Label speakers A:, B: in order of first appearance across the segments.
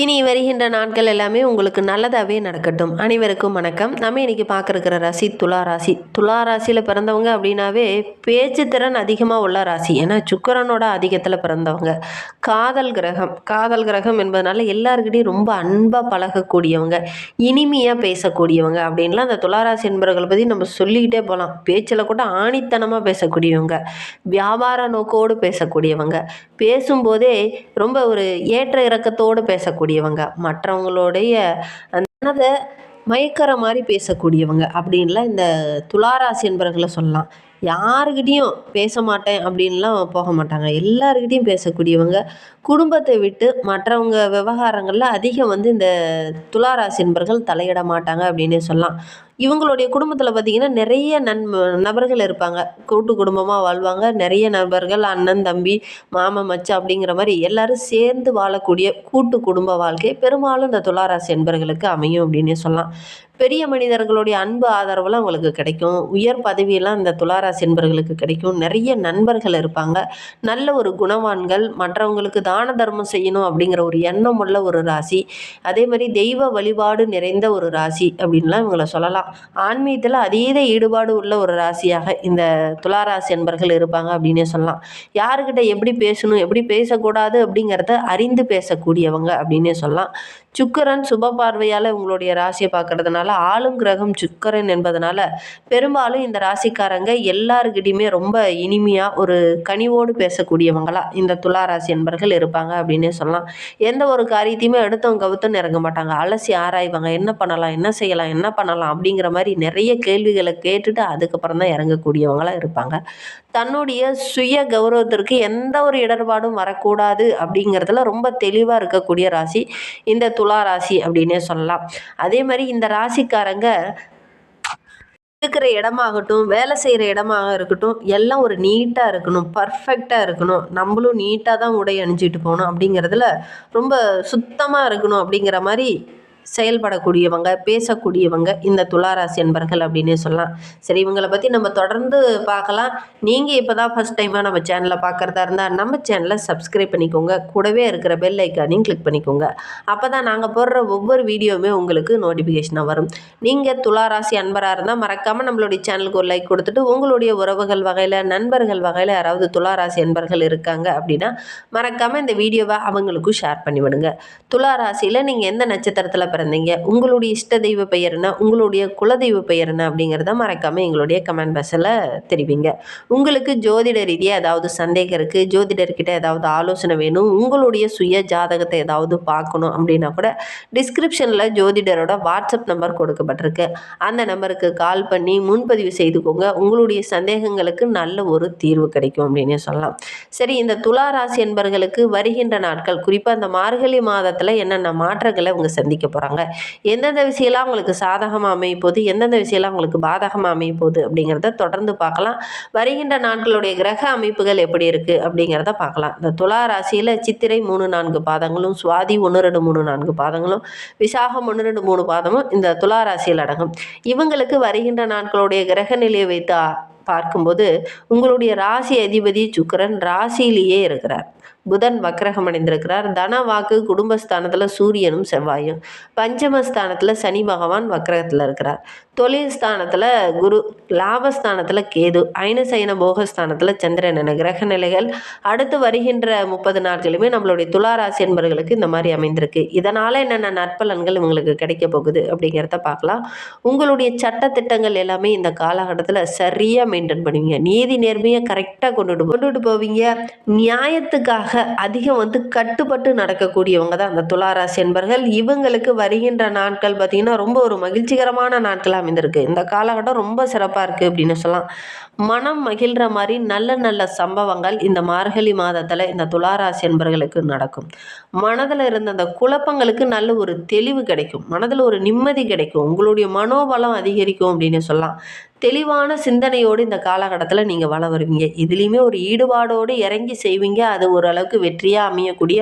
A: இனி வருகின்ற நாட்கள் எல்லாமே உங்களுக்கு நல்லதாகவே நடக்கட்டும். அனைவருக்கும் வணக்கம். நம்ம இன்னைக்கு பார்க்குற ராசி துலா ராசி. துலா ராசியில் பிறந்தவங்க அப்படின்னாவே பேச்சு திறன் அதிகமாக உள்ள ராசி. ஏன்னா சுக்கரனோட அதிகத்தில் பிறந்தவங்க. காதல் கிரகம். காதல் கிரகம் என்பதனால எல்லாருக்கிட்டையும் ரொம்ப அன்பாக பழகக்கூடியவங்க. இனிமையாக பேசக்கூடியவங்க அப்படின்லாம் அந்த துளாராசி என்பவர்களை பற்றி நம்ம சொல்லிக்கிட்டே போகலாம் பேச்சில் கூட ஆணித்தனமாக பேசக்கூடியவங்க. வியாபார நோக்கோடு பேசக்கூடியவங்க. பேசும்போதே ரொம்ப ஒரு ஏற்ற இறக்கத்தோடு பேசக்கூடிய பேசக்கூடியவங்க மற்றவங்களுடைய அந்த மனதை மயக்கிற மாதிரி பேசக்கூடியவங்க அப்படின்லாம் இந்த துளாராசி என்பர்களை சொல்லலாம். யாருக்கிட்டேயும் பேச மாட்டேன் அப்படின்லாம் போக மாட்டாங்க. எல்லாருக்கிட்டேயும் பேசக்கூடியவங்க குடும்பத்தை விட்டு மற்றவங்க விவகாரங்களில் அதிகம் வந்து இந்த துளாராசி என்பர்கள் தலையிட மாட்டாங்க அப்படின்னே சொல்லலாம். இவங்களுடைய குடும்பத்தில் பார்த்திங்கன்னா நிறைய நன் நபர்கள் இருப்பாங்க. கூட்டு குடும்பமாக வாழ்வாங்க. நிறைய நபர்கள் அண்ணன் தம்பி மாமன் மச்சான் அப்படிங்கிற மாதிரி எல்லாரும் சேர்ந்து வாழக்கூடிய கூட்டு குடும்ப வாழ்க்கை. பெரும்பாலும் இந்த துளாராசி என்பர்களுக்கு அமையும் அப்படின்னே சொல்லலாம். பெரிய மனிதர்களுடைய அன்பு ஆதரவுலாம் அவங்களுக்கு கிடைக்கும். உயர் பதவியெல்லாம் இந்த துளாராசி என்பர்களுக்கு கிடைக்கும். நிறைய நண்பர்கள் இருப்பாங்க. நல்ல ஒரு குணவான்கள் மற்றவங்களுக்கு தான தர்மம் செய்யணும் அப்படிங்கிற ஒரு எண்ணம் உள்ள ஒரு ராசி. அதே மாதிரி தெய்வ வழிபாடு நிறைந்த ஒரு ராசி அப்படின்லாம் இவங்களை சொல்லலாம். ஆன்மீகத்தில் அதீத ஈடுபாடு உள்ள ஒரு ராசியாக இந்த துளாராசி என்பர்கள் இருப்பாங்க அப்படின்னே சொல்லலாம். யாருக்கிட்ட எப்படி பேசணும் எப்படி பேசக்கூடாது அப்படிங்கிறத அறிந்து பேசக்கூடியவங்க அப்படின்னே சொல்லலாம். சுக்கரன் சுப பார்வையால் உங்களுடைய ராசியை பார்க்கறதுனால ஆளும் கிரகம் சுக்கரன் என்பதனால பெரும்பாலும் இந்த ராசிக்காரங்க எல்லாருக்கிட்டையுமே ரொம்ப இனிமையாக ஒரு கனிவோடு பேசக்கூடியவங்களா இந்த துலா ராசி என்பர்கள் இருப்பாங்க அப்படின்னே சொல்லலாம். எந்த ஒரு காரியத்தையுமே எடுத்தவங்க கவுத்தும் இறங்க மாட்டாங்க. அலசி ஆராய்வாங்க. என்ன பண்ணலாம்? என்ன செய்யலாம்? என்ன பண்ணலாம்? அப்படிங்கிற மாதிரி நிறைய கேள்விகளை கேட்டுட்டு அதுக்கப்புறம் தான் இறங்கக்கூடியவங்களாக இருப்பாங்க. தன்னுடைய சுய கௌரவத்திற்கு எந்த ஒரு இடர்பாடும் வரக்கூடாது அப்படிங்கிறதுல ரொம்ப தெளிவாக இருக்கக்கூடிய ராசி. இந்த துலா ராசி அப்படின்னே சொல்லலாம். அதே மாதிரி இந்த ராசிக்காரங்க இருக்கிற இடமாகட்டும் வேலை செய்கிற இடமாக இருக்கட்டும் எல்லாம் ஒரு நீட்டாக இருக்கணும் பர்ஃபெக்டாக இருக்கணும். நம்மளும் நீட்டாக தான் உடை அணிஞ்சிட்டு போகணும் அப்படிங்கிறதுல ரொம்ப சுத்தமாக இருக்கணும் அப்படிங்கிற மாதிரி செயல்படக்கூடியவங்க பேசக்கூடியவங்க இந்த துளாராசி என்பர்கள் அப்படின்னே சொல்லலாம். சரி இவங்களை பற்றி நம்ம தொடர்ந்து பார்க்கலாம். நீங்கள் இப்போ தான் ஃபஸ்ட் டைமாக நம்ம சேனலை பார்க்குறதா இருந்தால் நம்ம சேனலை சப்ஸ்கிரைப் பண்ணிக்கோங்க. கூடவே இருக்கிற பெல் ஐக்கானையும் கிளிக் பண்ணிக்கோங்க. அப்போ தான் நாங்கள் போடுற ஒவ்வொரு வீடியோவுமே உங்களுக்கு நோட்டிஃபிகேஷனாக வரும். நீங்கள் துளாராசி அன்பராக இருந்தால் மறக்காமல் நம்மளுடைய சேனலுக்கு ஒரு லைக் கொடுத்துட்டு உங்களுடைய உறவுகள் வகையில் நண்பர்கள் வகையில் யாராவது துளாராசி அன்பர்கள் இருக்காங்க அப்படின்னா மறக்காமல் இந்த வீடியோவை அவங்களுக்கும் ஷேர் பண்ணிவிடுங்க. துளாராசியில் நீங்கள் எந்த நட்சத்திரத்தில் பிறந்தீங்க. உங்களுடைய இஷ்ட தெய்வ பெயர் என்ன? உங்களுடைய குலதெய்வ பெயர் என்ன? அப்படிங்கிறத மறக்காமல் எங்களுடைய கமெண்ட் பாக்ஸில் தெரிவிங்க. உங்களுக்கு ஜோதிட ரீதியாக ஏதாவது சந்தேகம் இருக்குது ஜோதிடர்கிட்ட ஏதாவது ஆலோசனை வேணும் உங்களுடைய சுய ஜாதகத்தை ஏதாவது பார்க்கணும் அப்படின்னா கூட டிஸ்கிரிப்ஷனில் ஜோதிடரோட வாட்ஸ்அப் நம்பர் கொடுக்கப்பட்டிருக்கு. அந்த நம்பருக்கு கால் பண்ணி முன்பதிவு செய்துக்கோங்க. உங்களுடைய சந்தேகங்களுக்கு நல்ல ஒரு தீர்வு கிடைக்கும் அப்படின்னு சொல்லலாம். சரி இந்த துலா ராசி என்பர்களுக்கு வருகின்ற நாட்கள் குறிப்பாக அந்த மார்கழி மாதத்தில் என்னென்ன மாற்றங்களை அவங்க சந்திக்க போகிறாங்க எந்தெந்த விஷயம்லாம் அவங்களுக்கு சாதகமாக அமைய போகுது? எந்தெந்த விஷயம்லாம் அவங்களுக்கு பாதகமாக அமைய போகுது? அப்படிங்கிறத தொடர்ந்து பார்க்கலாம். வருகின்ற நாட்களுடைய கிரக அமைப்புகள் எப்படி இருக்குது அப்படிங்கிறத பார்க்கலாம். இந்த துலா ராசியில் சித்திரை மூணு நான்கு பாதங்களும் சுவாதி ஒன்று ரெண்டு மூணு நான்கு பாதங்களும் விசாகம் ஒன்று ரெண்டு மூணு பாதமும் இந்த துலா ராசியில் அடங்கும். இவங்களுக்கு வருகின்ற நாட்களுடைய கிரக நிலையை வைத்து பார்க்கும்போது உங்களுடைய ராசி அதிபதி சுக்கரன் ராசியிலேயே இருக்கிறார். புதன் வக்ரகம் அடைந்திருக்கிறார். தன வாக்கு குடும்பஸ்தானத்தில் சூரியனும் செவ்வாயும். பஞ்சமஸ்தானத்தில் சனி பகவான் வக்ரகத்தில் இருக்கிறார். தொழில் ஸ்தானத்தில் குரு லாபஸ்தானத்தில் கேது ஐனசைன போகஸ்தானத்தில் சந்திரன் என கிரக நிலைகள். அடுத்து வருகின்ற முப்பது நாட்களுமே நம்மளுடைய துளாராசி என்பவர்களுக்கு இந்த மாதிரி அமைந்திருக்கு. இதனால் என்னென்ன நற்பலன்கள் இவங்களுக்கு கிடைக்க போகுது அப்படிங்கிறத பார்க்கலாம். உங்களுடைய சட்டத்திட்டங்கள் எல்லாமே இந்த காலகட்டத்தில் சரியாக மெயின்டைன் பண்ணுவீங்க. நீதி நேர்மையை கரெக்டாக கொண்டுட்டு கொண்டுட்டு போவீங்க. நியாயத்துக்காக அதிகம் வந்து கட்டுப்பட்டு நடக்கக்கூடியவங்க தான் அந்த துளாராசி என்பர்கள். இவங்களுக்கு வருகின்ற நாட்கள் பார்த்திங்கன்னா ரொம்ப ஒரு மகிழ்ச்சிகரமான நாட்களாக அமைந்திருக்கு. இந்த காலகட்டம் ரொம்ப சிறப்பாக இருக்குது அப்படின்னு சொல்லலாம். மனம் மகிழ்கிற மாதிரி நல்ல நல்ல சம்பவங்கள் இந்த மார்கழி மாதத்தில் இந்த துளாராசி என்பர்களுக்கு நடக்கும். மனதில் இருந்த அந்த குழப்பங்களுக்கு நல்ல ஒரு தெளிவு கிடைக்கும். மனதில் ஒரு நிம்மதி கிடைக்கும். உங்களுடைய மனோபலம் அதிகரிக்கும் அப்படின்னு சொல்லலாம். தெளிவான சிந்தனையோடு இந்த காலகட்டத்தில் நீங்கள் வள வருவீங்க. இதுலேயுமே ஒரு ஈடுபாடோடு இறங்கி செய்வீங்க. அது ஓரளவுக்கு வெற்றியாக அமையக்கூடிய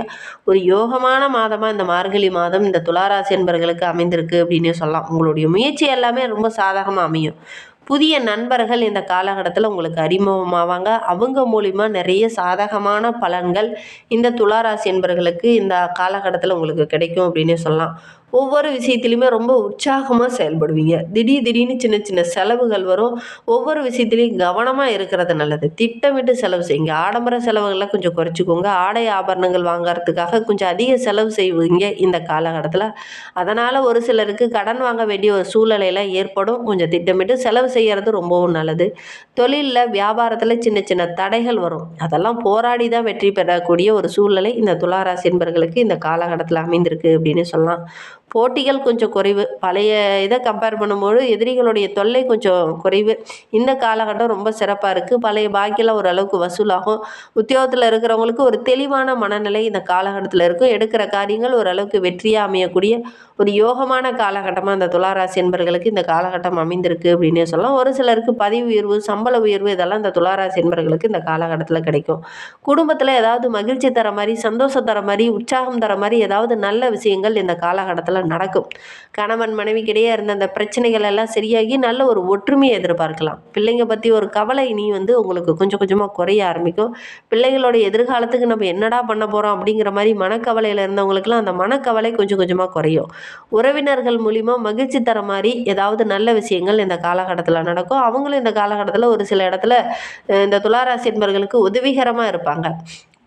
A: ஒரு யோகமான மாதமாக இந்த மார்கழி மாதம் இந்த துளாராசி என்பர்களுக்கு அமைந்திருக்கு அப்படின்னு சொல்லலாம். உங்களுடைய முயற்சி எல்லாமே ரொம்ப சாதகமாக அமையும். புதிய நண்பர்கள் இந்த காலகட்டத்தில் உங்களுக்கு அறிமுகமாவாங்க. அவங்க மூலிமா நிறைய சாதகமான பலன்கள் இந்த துளாராசி என்பர்களுக்கு இந்த காலகட்டத்தில் உங்களுக்கு கிடைக்கும் அப்படின்னே சொல்லலாம். ஒவ்வொரு விஷயத்துலையுமே ரொம்ப உற்சாகமாக செயல்படுவீங்க. திடீர் திடீர்னு சின்ன சின்ன செலவுகள் வரும். ஒவ்வொரு விஷயத்துலையும் கவனமாக இருக்கிறது நல்லது. திட்டமிட்டு செலவு செய்யுங்க. ஆடம்பர செலவுகளை கொஞ்சம் குறைச்சிக்கோங்க. ஆடை ஆபரணங்கள் வாங்கறதுக்காக கொஞ்சம் அதிக செலவு செய்வீங்க இந்த காலகட்டத்தில். அதனால் ஒரு சிலருக்கு கடன் வாங்க வேண்டிய ஒரு சூழ்நிலையெல்லாம் ஏற்படும். கொஞ்சம் திட்டமிட்டு செலவு செய்கிறது ரொம்பவும் நல்லது. தொழிலில் வியாபாரத்தில் சின்ன சின்ன தடைகள் வரும். அதெல்லாம் போராடி தான் வெற்றி பெறக்கூடிய ஒரு சூழ்நிலை இந்த துளாராசி என்பர்களுக்கு இந்த காலகட்டத்தில் அமைந்திருக்கு அப்படின்னு சொல்லலாம். போட்டிகள் கொஞ்சம் குறைவு. பழைய இதை கம்பேர் பண்ணும்போது எதிரிகளுடைய தொல்லை கொஞ்சம் குறைவு. இந்த காலகட்டம் ரொம்ப சிறப்பாக இருக்குது பழைய பாக்கியெல்லாம் ஓரளவுக்கு வசூலாகும். உத்தியோகத்தில் இருக்கிறவங்களுக்கு ஒரு தெளிவான மனநிலை இந்த காலகட்டத்தில் இருக்கும். எடுக்கிற காரியங்கள் ஓரளவுக்கு வெற்றியாக அமையக்கூடிய ஒரு யோகமான காலகட்டமாக அந்த துளாராசி என்பர்களுக்கு இந்த காலகட்டம் அமைந்திருக்கு அப்படின்னே சொல்லலாம். ஒரு சிலருக்கு பதிவு உயர்வு சம்பள உயர்வு இதெல்லாம் இந்த துளாராசி என்பர்களுக்கு இந்த காலகட்டத்தில் கிடைக்கும். குடும்பத்தில் ஏதாவது மகிழ்ச்சி தர மாதிரி சந்தோஷம் தர மாதிரி உற்சாகம் தர மாதிரி ஏதாவது நல்ல விஷயங்கள் இந்த காலகட்டத்தில் நடக்கும். கணவன் மனைவிக்கிடையே இருந்த அந்த பிரச்சனைகள் எல்லாம் சரியாகி நல்ல ஒரு ஒற்றுமையை எதிர்பார்க்கலாம். பிள்ளைங்க பற்றி ஒரு கவலை இனி வந்து உங்களுக்கு கொஞ்சம் கொஞ்சமாக குறைய ஆரம்பிக்கும். பிள்ளைகளோட எதிர்காலத்துக்கு நம்ம என்னடா பண்ண போகிறோம் அப்படிங்கிற மாதிரி மனக்கவலையில் இருந்தவங்களுக்குலாம் அந்த மனக்கவலை கொஞ்சம் கொஞ்சமாக குறையும். உறவினர்கள் மூலிமா மகிழ்ச்சி தர மாதிரி ஏதாவது நல்ல விஷயங்கள் இந்த காலகட்டத்தில் நடக்கும். அவங்களும் இந்த காலகட்டத்தில் ஒரு சில இடத்துல இந்த துளாராசி என்பர்களுக்கு உதவிகரமாக இருப்பாங்க.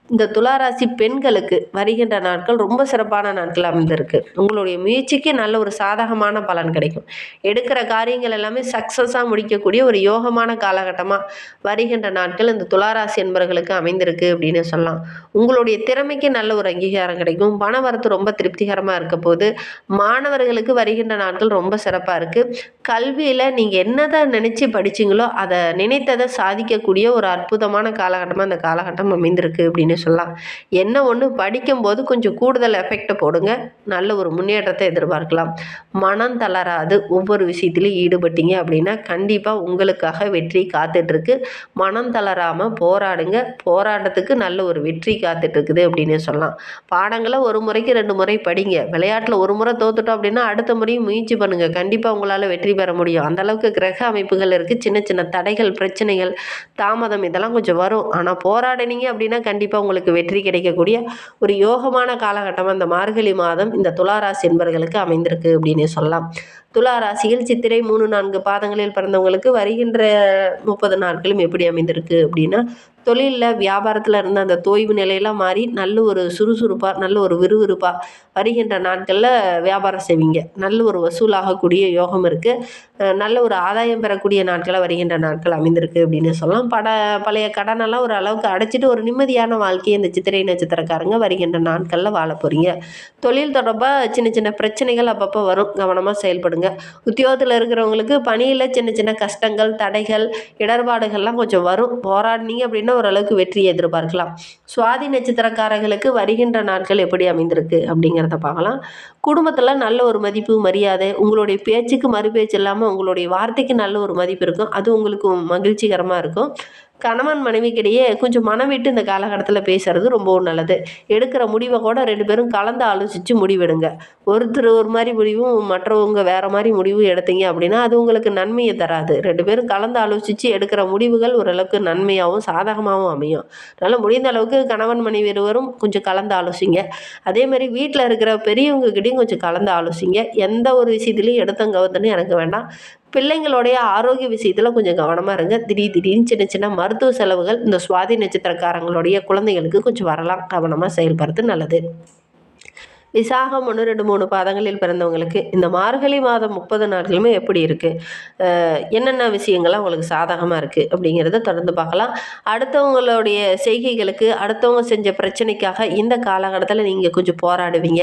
A: இந்த துளாராசி பெண்களுக்கு வருகின்ற நாட்கள் ரொம்ப சிறப்பான நாட்கள் அமைந்திருக்கு. உங்களுடைய முயற்சிக்கு நல்ல ஒரு சாதகமான பலன் கிடைக்கும். எடுக்கிற காரியங்கள் எல்லாமே சக்ஸஸாக முடிக்கக்கூடிய ஒரு யோகமான காலகட்டமாக வருகின்ற நாட்கள் இந்த துளாராசி என்பவர்களுக்கு அமைந்திருக்கு அப்படின்னு சொல்லலாம். உங்களுடைய திறமைக்கு நல்ல ஒரு அங்கீகாரம் கிடைக்கும். பண வரத்து ரொம்ப திருப்திகரமாக இருக்க போது மாணவர்களுக்கு வருகின்ற நாட்கள் ரொம்ப சிறப்பாக இருக்குது கல்வியில் நீங்கள் என்னதான் நினச்சி படிச்சீங்களோ அதை நினைத்ததை சாதிக்கக்கூடிய ஒரு அற்புதமான காலகட்டமாக இந்த காலகட்டம் அமைந்திருக்கு அப்படின்னு சொல்லலாம் என்ன ஒன்று படிக்கும்போது கொஞ்சம் கூடுதல் எஃபெக்ட் போடுங்க. நல்ல ஒரு முன்னேற்றத்தை எதிர்பார்க்கலாம். மனம் தளராது. ஒவ்வொரு விஷயத்துலையும் ஈடுபட்டீங்க அப்படின்னா கண்டிப்பாக உங்களுக்காக வெற்றி காத்துட்ருக்கு. மனம் தளராமல் போராடுங்க. போராட்டத்துக்கு நல்ல ஒரு வெற்றி காத்துட்ருக்குது அப்படின்னு சொல்லலாம். பாடங்களை ஒரு முறைக்கு ரெண்டு முறை படிங்க. விளையாட்டில் ஒரு முறை தோத்துட்டோம் அப்படின்னா அடுத்த முறையும் முயற்சி பண்ணுங்கள் கண்டிப்பாக உங்களால் வெற்றி பெற முடியும். அந்தளவுக்கு கிரக அமைப்புகள் இருக்குது சின்ன சின்ன தடைகள் பிரச்சனைகள் தாமதம் இதெல்லாம் கொஞ்சம் வரும். ஆனால் போராடினீங்க அப்படின்னா கண்டிப்பாக உங்களுக்கு வெற்றி கிடைக்கக்கூடிய ஒரு யோகமான காலகட்டமாக இந்த மார்கழி மாதம் இந்த துளாராசி என்பவர்களுக்கு அமைந்திருக்கு அப்படின்னு சொல்லலாம். துலா ராசியில் சித்திரை மூணு நான்கு பாதங்களில் பிறந்தவங்களுக்கு வருகின்ற முப்பது நாட்களும் எப்படி அமைந்திருக்கு அப்படின்னா தொழிலில் வியாபாரத்தில் இருந்த அந்த தொய்வு நிலையெல்லாம் மாறி நல்ல ஒரு சுறுசுறுப்பாக நல்ல ஒரு விறுவிறுப்பாக வருகின்ற நாட்களில் வியாபாரம் செய்வீங்க. நல்ல ஒரு வசூலாகக்கூடிய யோகம் இருக்குது நல்ல ஒரு ஆதாயம் பெறக்கூடிய நாட்களாக வருகின்ற நாட்கள் அமைந்திருக்கு அப்படின்னு சொல்லலாம். பட பழைய கடனெல்லாம் ஒரு அளவுக்கு அடைச்சிட்டு ஒரு நிம்மதியான வாழ்க்கையை இந்த சித்திரை நட்சத்திரக்காரங்க வருகின்ற நாட்களில் வாழ போகிறீங்க தொழில் தொடர்பாக சின்ன சின்ன பிரச்சனைகள் அப்பப்போ வரும். கவனமாக செயல்படுங்க. உத்தியோகத்தில் இருக்கிறவங்களுக்கு பணியில் சின்ன சின்ன கஷ்டங்கள் தடைகள் இடர்பாடுகள்லாம் கொஞ்சம் வரும். போராடினீங்க அப்படின்னா ஓரளவுக்கு வெற்றியை எதிர்பார்க்கலாம். சுவாதி நட்சத்திரக்காரர்களுக்கு வருகின்ற நாட்கள் எப்படி அமைந்திருக்கு அப்படிங்கிறத பார்க்கலாம். குடும்பத்தில் நல்ல ஒரு மதிப்பு மரியாதை உங்களுடைய பேச்சுக்கு மறுபேச்சு இல்லாமல் உங்களுடைய வார்த்தைக்கு நல்ல ஒரு மதிப்பு இருக்கும். அது உங்களுக்கு மகிழ்ச்சிகரமாக இருக்கும். கணவன் மனைவிக்கிடையே கொஞ்சம் மனம் விட்டு இந்த காலகட்டத்தில் பேசுறது ரொம்பவும் நல்லது. எடுக்கிற முடிவை கூட ரெண்டு பேரும் கலந்து ஆலோசித்து முடிவெடுங்க. ஒருத்தர் ஒரு மாதிரி முடிவும் மற்றவங்க வேறு மாதிரி முடிவும் எடுத்தீங்க அப்படின்னா அது உங்களுக்கு நன்மையை தராது. ரெண்டு பேரும் கலந்து ஆலோசித்து எடுக்கிற முடிவுகள் ஓரளவுக்கு நன்மையாகவும் சாதகமாகவும் அமையும். அதனால் முடிந்த அளவுக்கு கணவன் மனைவி இருவரும் கொஞ்சம் கலந்து ஆலோசிங்க. அதே மாதிரி வீட்டில் இருக்கிற பெரியவங்ககிட்டையும் கொஞ்சம் கலந்து ஆலோசிங்க. எந்த ஒரு விஷயத்துலையும் எடுத்தங்கவத்துன்னு எனக்கு வேண்டாம். பிள்ளைங்களுடைய ஆரோக்கிய விஷயத்தில் கொஞ்சம் கவனமாக இருங்க. திடீர் திடீர்னு சின்ன சின்ன மருத்துவ செலவுகள் இந்த சுவாதி நட்சத்திரக்காரங்களுடைய குழந்தைகளுக்கு கொஞ்சம் வரலாம். கவனமாக செயல்படுறது நல்லது. விசாகம் ஒன்று ரெண்டு மூணு பாதங்களில் பிறந்தவங்களுக்கு இந்த மார்கழி மாதம் முப்பது நாட்களுமே எப்படி இருக்குது என்னென்ன விஷயங்கள்லாம் உங்களுக்கு சாதகமாக இருக்குது அப்படிங்கிறத தொடர்ந்து பார்க்கலாம். அடுத்தவங்களுடைய செய்கைகளுக்கு அடுத்தவங்க செஞ்ச பிரச்சனைக்காக இந்த காலகட்டத்தில் நீங்கள் கொஞ்சம் போராடுவீங்க.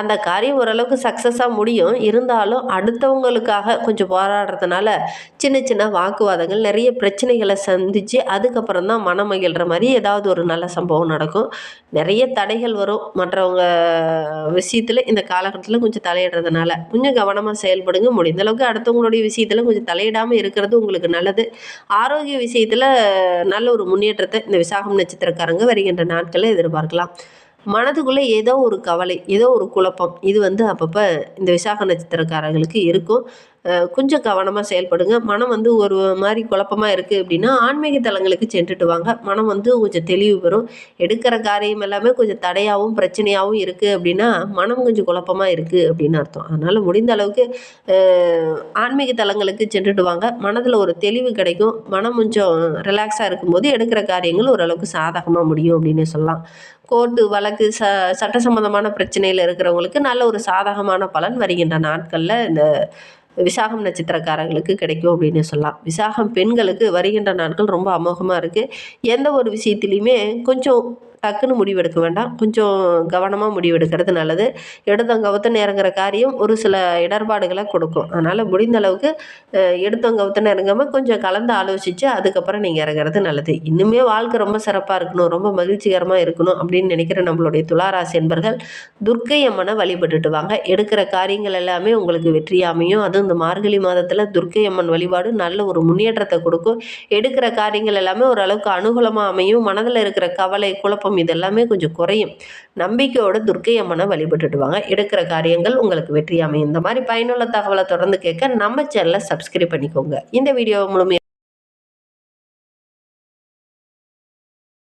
A: அந்த காரியம் ஓரளவுக்கு சக்ஸஸாக முடியும். இருந்தாலும் அடுத்தவங்களுக்காக கொஞ்சம் போராடுறதுனால சின்ன சின்ன வாக்குவாதங்கள் நிறைய பிரச்சனைகளை சந்தித்து அதுக்கப்புறம் தான் மனம் மகிழ்கிற மாதிரி ஏதாவது ஒரு நல்ல சம்பவம் நடக்கும். நிறைய தடைகள் வரும். மற்றவங்க விஷயத்தில் இந்த காலகட்டத்தில் கொஞ்சம் தலையிடுறதுனால கொஞ்சம் கவனமாக செயல்படுங்க. முடிந்த அளவுக்கு அடுத்தவங்களுடைய விஷயத்தில் கொஞ்சம் தலையிடாமல் இருக்கிறது உங்களுக்கு நல்லது. ஆரோக்கிய விஷயத்தில் நல்ல ஒரு முன்னேற்றத்தை இந்த விசாகம் நட்சத்திரக்காரங்க வருகின்ற நாட்களில் எதிர்பார்க்கலாம். மனதுக்குள்ளே ஏதோ ஒரு கவலை ஏதோ ஒரு குழப்பம் இது வந்து அப்பப்போ இந்த விசாக நட்சத்திரக்காரர்களுக்கு இருக்கும். கொஞ்சம் கவனமாக செயல்படுங்க. மனம் வந்து ஒரு மாதிரி குழப்பமாக இருக்குது அப்படின்னா ஆன்மீக தலங்களுக்கு சென்றுட்டு வாங்க. மனம் வந்து கொஞ்சம் தெளிவு பெறும். எடுக்கிற காரியம் எல்லாமே கொஞ்சம் தடையாகவும் பிரச்சனையாகவும் இருக்குது அப்படின்னா மனம் கொஞ்சம் குழப்பமாக இருக்குது அப்படின்னு அர்த்தம். அதனால் முடிந்த அளவுக்கு ஆன்மீக தலங்களுக்கு சென்றுட்டு வாங்க. மனதில் ஒரு தெளிவு கிடைக்கும். மனம் கொஞ்சம் ரிலாக்ஸாக இருக்கும்போது எடுக்கிற காரியங்கள் ஓரளவுக்கு சாதகமாக முடியும் அப்படின்னு சொல்லலாம். கோர்ட்டு வழக்கு ச சட்ட சம்பந்தமான பிரச்சனையில் இருக்கிறவங்களுக்கு நல்ல ஒரு சாதகமான பலன் வருகின்ற நாட்களில் இந்த விசாகம் நட்சத்திரக்காரங்களுக்கு கிடைக்கும் அப்படின்னு சொல்லலாம். விசாகம் பெண்களுக்கு வருகின்ற நாட்கள் ரொம்ப அமோகமாக இருக்குது எந்த ஒரு விஷயத்துலையுமே கொஞ்சம் டக்குன்னு முடிவெடுக்க வேண்டாம். கொஞ்சம் கவனமாக முடிவெடுக்கிறது நல்லது. எடுத்தங்கவுத்தன்னு இறங்குற காரியம் ஒரு சில இடர்பாடுகளை கொடுக்கும். அதனால் முடிந்த அளவுக்கு அஹ், எடுத்தங்கவுத்தன்னு இறங்காமல் கொஞ்சம் கலந்து ஆலோசித்து அதுக்கப்புறம் நீங்கள் இறங்குறது நல்லது. இன்னுமே வாழ்க்கை ரொம்ப சிறப்பாக இருக்கணும் ரொம்ப மகிழ்ச்சிகரமாக இருக்கணும் அப்படின்னு நினைக்கிற நம்மளுடைய துளாராசி என்பர்கள் துர்க்கை அம்மனை வழிபட்டுட்டு வாங்க. எடுக்கிற காரியங்கள் எல்லாமே உங்களுக்கு வெற்றியாமையும் அதுவும் இந்த மார்கழி மாதத்தில் துர்க்கை அம்மன் வழிபாடு நல்ல ஒரு முன்னேற்றத்தை கொடுக்கும். எடுக்கிற காரியங்கள் எல்லாமே ஓரளவுக்கு அனுகூலமாக அமையும். மனதில் இருக்கிற கவலை குழப்பம் இதெல்லாமே கொஞ்சம் குறையும். நம்பிக்கையோட துர்க்கை அம்மனை வழிபட்டுட்டு வாங்க எடுக்கிற காரியங்கள் உங்களுக்கு வெற்றி அமையும் இந்த மாதிரி பயனுள்ள தகவலை தொடர்ந்து கேட்க நம்ம சேனலை சப்ஸ்கிரைப் பண்ணிக்கோங்க. இந்த வீடியோ முழுமையாக